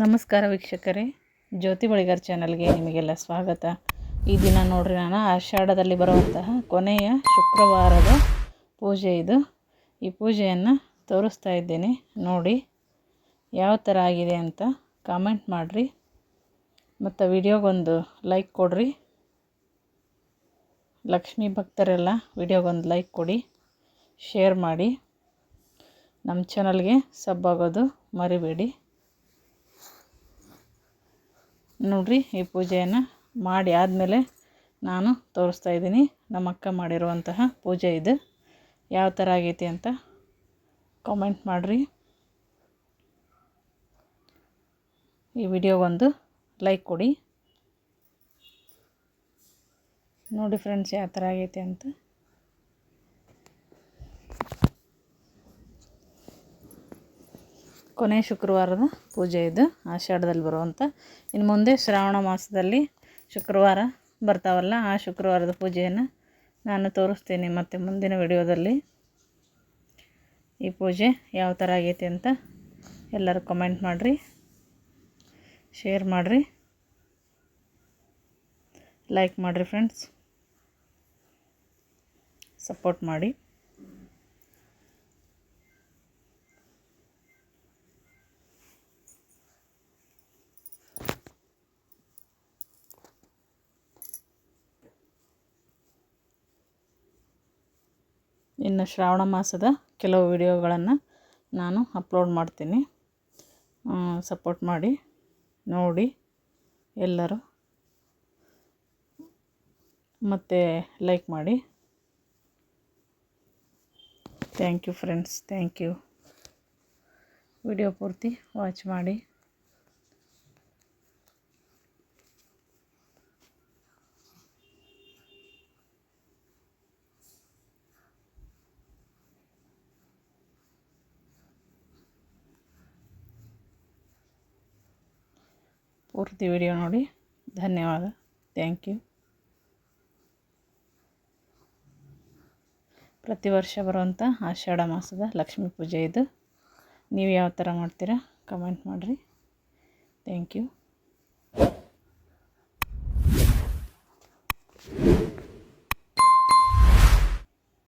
ನಮಸ್ಕಾರ ವೀಕ್ಷಕರೇ, ಜ್ಯೋತಿ ಬಳಿಗಾರ್ ಚಾನಲ್ಗೆ ನಿಮಗೆಲ್ಲ ಸ್ವಾಗತ. ಈ ದಿನ ನೋಡ್ರಿ ನಾನು, ಆಷಾಢದಲ್ಲಿ ಬರುವಂತಹ ಕೊನೆಯ ಶುಕ್ರವಾರದ ಪೂಜೆ ಇದು. ಈ ಪೂಜೆಯನ್ನು ತೋರಿಸ್ತಾ ಇದ್ದೇನೆ. ನೋಡಿ, ಯಾವ ಥರ ಆಗಿದೆ ಅಂತ ಕಾಮೆಂಟ್ ಮಾಡಿರಿ. ಮತ್ತು ವಿಡಿಯೋಗೊಂದು ಲೈಕ್ ಕೊಡಿರಿ. ಲಕ್ಷ್ಮೀ ಭಕ್ತರೆಲ್ಲ ವಿಡಿಯೋಗೊಂದು ಲೈಕ್ ಕೊಡಿ ಶೇರ್ ಮಾಡಿ. ನಮ್ಮ ಚಾನಲ್ಗೆ ಸಬ್ ಆಗೋದು ಮರಿಬೇಡಿ. ನೋಡ್ರಿ ಈ ಪೂಜೆಯನ್ನು ಮಾಡಿ ಆದಮೇಲೆ ನಾನು ತೋರಿಸ್ತಾ ಇದ್ದೀನಿ. ನಮ್ಮ ಅಕ್ಕ ಮಾಡಿರುವಂತಹ ಪೂಜೆ ಇದು. ಯಾವ ಥರ ಆಗೈತಿ ಅಂತ ಕಾಮೆಂಟ್ ಮಾಡಿರಿ. ಈ ವಿಡಿಯೋಗೊಂದು ಲೈಕ್ ಕೊಡಿ. ನೋಡಿ ಫ್ರೆಂಡ್ಸ್ ಯಾವ ಥರ ಆಗೈತೆ ಅಂತ. ಕೊನೆ ಶುಕ್ರವಾರದ ಪೂಜೆ ಇದು, ಆಷಾಢದಲ್ಲಿ ಬರುವಂಥ ಇನ್ನು ಮುಂದೆ ಶ್ರಾವಣ ಮಾಸದಲ್ಲಿ ಶುಕ್ರವಾರ ಬರ್ತಾವಲ್ಲ, ಆ ಶುಕ್ರವಾರದ ಪೂಜೆಯನ್ನು ನಾನು ತೋರಿಸ್ತೀನಿ ಮತ್ತು ಮುಂದಿನ ವಿಡಿಯೋದಲ್ಲಿ. ಈ ಪೂಜೆ ಯಾವ ಥರ ಆಗೈತಿ ಅಂತ ಎಲ್ಲರೂ ಕಮೆಂಟ್ ಮಾಡಿರಿ ಶೇರ್ ಮಾಡಿರಿ ಲೈಕ್ ಮಾಡಿರಿ ಫ್ರೆಂಡ್ಸ್ ಸಪೋರ್ಟ್ ಮಾಡಿ. ಇನ್ನು ಶ್ರಾವಣ ಮಾಸದ ಕೆಲವು ವಿಡಿಯೋಗಳನ್ನು ನಾನು ಅಪ್ಲೋಡ್ ಮಾಡ್ತೀನಿ. ಸಪೋರ್ಟ್ ಮಾಡಿ, ನೋಡಿ, ಎಲ್ಲರೂ. ಮತ್ತು ಲೈಕ್ ಮಾಡಿ. Thank you friends thank you video ಪೂರ್ತಿ ವಾಚ್ ಮಾಡಿ. ಪೂರ್ತಿ ವಿಡಿಯೋ ನೋಡಿ. ಧನ್ಯವಾದ. ಥ್ಯಾಂಕ್ ಯು ಪ್ರತಿ ವರ್ಷ ಬರುವಂಥ ಆಷಾಢ ಮಾಸದ ಲಕ್ಷ್ಮೀ ಪೂಜೆ ಇದು. ನೀವು ಯಾವ ಥರ ಮಾಡ್ತೀರಾ? ಕಮೆಂಟ್ ಮಾಡಿರಿ. Thank you